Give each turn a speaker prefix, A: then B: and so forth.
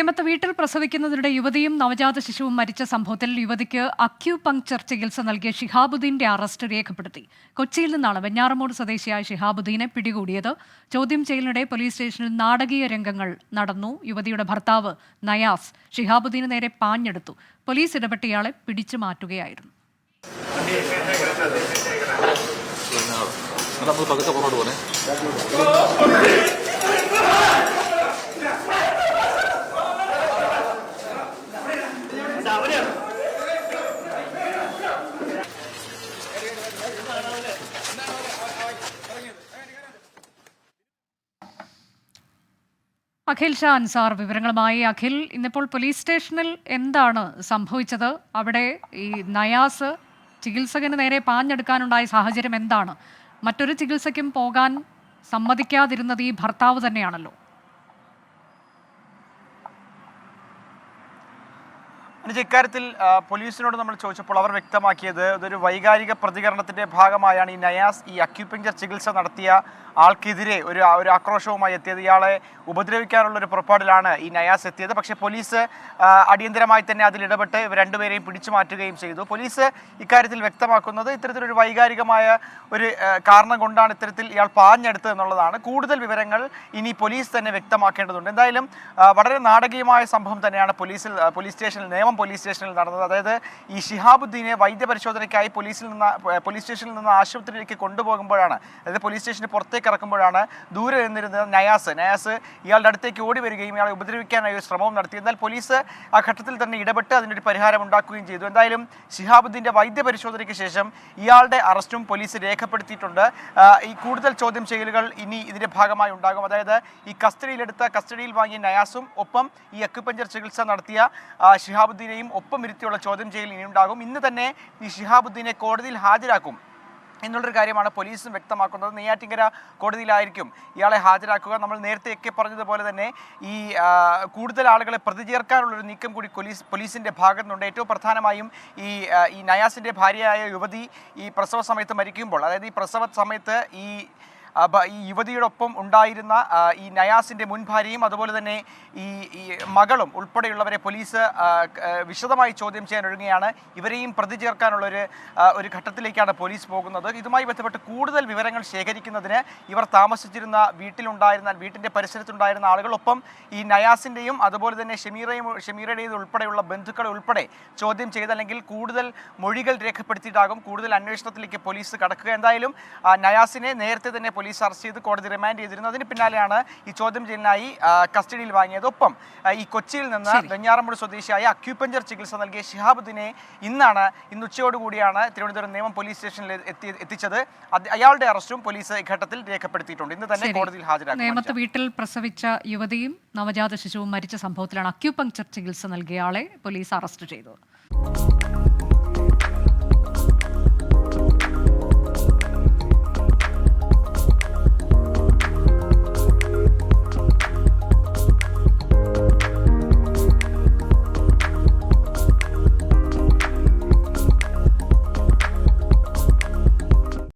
A: നേമത്ത് വീട്ടിൽ പ്രസവിക്കുന്നതിനിടെ യുവതിയും നവജാത ശിശുവും മരിച്ച സംഭവത്തിൽ യുവതിക്ക് അക്യൂപങ്ക്ചർ ചികിത്സ നൽകിയ ഷിഹാബുദ്ദീന്റെ അറസ്റ്റ് രേഖപ്പെടുത്തി. കൊച്ചിയിൽ നിന്നാണ് വെഞ്ഞാറമൂട് സ്വദേശിയായ ഷിഹാബുദ്ദീനെ പിടികൂടിയത്. ചോദ്യം ചെയ്യലിനിടെ പോലീസ് സ്റ്റേഷനിൽ നാടകീയ രംഗങ്ങൾ നടന്നു. യുവതിയുടെ ഭർത്താവ് നയാസ് ഷിഹാബുദ്ദീന് നേരെ പാഞ്ഞെടുത്തു. പോലീസ് ഇടപെട്ട് ഇയാളെ പിടിച്ചു മാറ്റുകയായിരുന്നു.
B: പുറകോട്ട്
A: അഖിൽ ഷാ അൻസാർ വിവരങ്ങളുമായി. അഖിൽ ഇന്നിപ്പോൾ പോലീസ് സ്റ്റേഷനിൽ എന്താണ് സംഭവിച്ചത്? അവിടെ ഈ നയാസ് ചികിത്സകന് നേരെ പാഞ്ഞെടുക്കാനുണ്ടായ സാഹചര്യം എന്താണ്? മറ്റൊരു ചികിത്സയ്ക്കും പോകാൻ സമ്മതിക്കാതിരുന്നത് ഈ ഭർത്താവ് തന്നെയാണല്ലോ.
C: അനുജ ഇക്കാര്യത്തിൽ പോലീസിനോട് നമ്മൾ ചോദിച്ചപ്പോൾ അവർ വ്യക്തമാക്കിയത് ഇതൊരു വൈകാരിക പ്രതികരണത്തിന്റെ ഭാഗമായാണ്. ഈ നയാസ് ഈ അക്യുപഞ്ചർ ചികിത്സ നടത്തിയ ആൾക്കെതിരെ ഒരു ഒരു ആക്രോശവുമായി എത്തിയത്. ഇയാളെ ഉപദ്രവിക്കാനുള്ള ഒരു പുറപ്പാടിലാണ് ഈ നയാസ് എത്തിയത്. പക്ഷേ പോലീസ് അടിയന്തരമായി തന്നെ അതിൽ ഇടപെട്ട് ഇവർ രണ്ടുപേരെയും പിടിച്ചു മാറ്റുകയും ചെയ്തു. പോലീസ് ഇക്കാര്യത്തിൽ വ്യക്തമാക്കുന്നത് ഇത്തരത്തിലൊരു വൈകാരികമായ ഒരു കാരണം കൊണ്ടാണ് ഇത്തരത്തിൽ ഇയാൾ പാഞ്ഞെടുത്തത് എന്നുള്ളതാണ്. കൂടുതൽ വിവരങ്ങൾ ഇനി പോലീസ് തന്നെ വ്യക്തമാക്കേണ്ടതുണ്ട്. എന്തായാലും വളരെ നാടകീയമായ സംഭവം തന്നെയാണ് പോലീസിൽ പോലീസ് സ്റ്റേഷനിൽ നേമം പോലീസ് സ്റ്റേഷനിൽ നടന്നത്. അതായത് ഈ ഷിഹാബുദ്ദീനെ വൈദ്യപരിശോധനയ്ക്കായി പോലീസിൽ നിന്ന് പോലീസ് സ്റ്റേഷനിൽ നിന്ന് ആശുപത്രിയിലേക്ക് കൊണ്ടുപോകുമ്പോഴാണ് അതായത് പോലീസ് സ്റ്റേഷന് പുറത്തേക്ക് ഇറക്കുമ്പോഴാണ് ദൂരെ നിന്നിരുന്ന നയാസ്. നയാസ് ഇയാളുടെ അടുത്തേക്ക് ഓടി വരികയും ഇയാളെ ഉപദ്രവിക്കാനായി ഒരു ശ്രമവും നടത്തി. എന്നാൽ പോലീസ് ആ ഘട്ടത്തിൽ തന്നെ ഇടപെട്ട് അതിനൊരു പരിഹാരം ഉണ്ടാക്കുകയും ചെയ്തു. എന്തായാലും ഷിഹാബുദ്ദീന്റെ വൈദ്യപരിശോധനയ്ക്ക് ശേഷം ഇയാളുടെ അറസ്റ്റും പോലീസ് രേഖപ്പെടുത്തിയിട്ടുണ്ട്. ഈ കൂടുതൽ ചോദ്യം ചെയ്യലുകൾ ഇനി ഇതിന്റെ ഭാഗമായി ഉണ്ടാകും. അതായത് ഈ കസ്റ്റഡിയിലെടുത്ത കസ്റ്റഡിയിൽ വാങ്ങിയ നയാസും ഒപ്പം ഈ അക്യുപഞ്ചർ ചികിത്സ നടത്തിയ ആ, ഷിഹാബുദ്ദീനെയും ഒപ്പം ഇരുത്തിയുള്ള ചോദ്യം ചെയ്യൽ ഇനി ഉണ്ടാകും ഇന്ന് തന്നെ ഈ ഷിഹാബുദ്ദീനെ കോടതിയിൽ ഹാജരാക്കും എന്നുള്ളൊരു കാര്യമാണ് പോലീസും വ്യക്തമാക്കുന്നത്. നെയ്യാറ്റിങ്കര കോടതിയിലായിരിക്കും ഇയാളെ ഹാജരാക്കുക. നമ്മൾ നേരത്തെയൊക്കെ പറഞ്ഞതുപോലെ തന്നെ ഈ കൂടുതൽ ആളുകളെ പ്രതി ചേർക്കാനുള്ളൊരു നീക്കം കൂടി പോലീസ് പോലീസിന്റെ ഭാഗത്തുനിന്നുണ്ട്. ഏറ്റവും പ്രധാനമായും ഈ ഈ നയാസിന്റെ ഭാര്യയായ യുവതി ഈ പ്രസവ സമയത്ത് മരിക്കുമ്പോൾ അതായത് ഈ പ്രസവ സമയത്ത് ഈ ഈ യുവതിയോടൊപ്പം ഉണ്ടായിരുന്ന ഈ നയാസിന്റെ മുൻ ഭാര്യയും അതുപോലെ തന്നെ ഈ മകളും ഉൾപ്പെടെയുള്ളവരെ പോലീസ് വിശദമായി ചോദ്യം ചെയ്യാൻ ഒരുങ്ങുകയാണ്. ഇവരെയും പ്രതി ചേർക്കാനുള്ള ഒരു ഘട്ടത്തിലേക്കാണ് പോലീസ് പോകുന്നത്. ഇതുമായി ബന്ധപ്പെട്ട് കൂടുതൽ വിവരങ്ങൾ ശേഖരിക്കുന്നതിന് ഇവർ താമസിച്ചിരുന്ന വീട്ടിലുണ്ടായിരുന്ന വീട്ടിന്റെ പരിസരത്തുണ്ടായിരുന്ന ആളുകളൊപ്പം ഈ നയാസിന്റെയും അതുപോലെ തന്നെ ഷമീറയും ഷമീറയുടേത് ഉൾപ്പെടെയുള്ള ബന്ധുക്കളെ ഉൾപ്പെടെ ചോദ്യം ചെയ്തല്ലെങ്കിൽ കൂടുതൽ മൊഴികൾ രേഖപ്പെടുത്തിയിട്ടാകും കൂടുതൽ അന്വേഷണത്തിലേക്ക് പോലീസ് കടക്കുക. എന്തായാലും നയാസിനെ നേരത്തെ തന്നെ പോലീസ് അറസ്റ്റ് ചെയ്ത് കോടതി റിമാൻഡ് ചെയ്തിരുന്നു. അതിന് പിന്നാലെയാണ് ഈ ചോദ്യം ചെയ്യലിനായി കസ്റ്റഡിയിൽ വാങ്ങിയത്. ഒപ്പം ഈ കൊച്ചിയിൽ നിന്ന് വെഞ്ഞാറമ്പുഴ സ്വദേശിയായ അക്യൂപഞ്ചർ ചികിത്സ നൽകിയ ഷിഹാബുദ്ദീനെ ഇന്നാണ് ഇന്ന് ഉച്ചയോടുകൂടിയാണ് തിരുവനന്തപുരം നിയമം പോലീസ് സ്റ്റേഷനിൽ എത്തി എത്തിച്ചത്. അയാളുടെ അറസ്റ്റും പോലീസ് ഘട്ടത്തിൽ രേഖപ്പെടുത്തിയിട്ടുണ്ട്. ഇന്ന് തന്നെ കോടതിയിൽ ഹാജരാക്കും
A: നേമത്ത് വീട്ടിൽ പ്രസവിച്ച യുവതിയും നവജാത ശിശുവും മരിച്ച സംഭവത്തിലാണ് അക്യൂപഞ്ചർ ചികിത്സ നൽകിയ ആളെ പോലീസ് അറസ്റ്റ് ചെയ്തത്.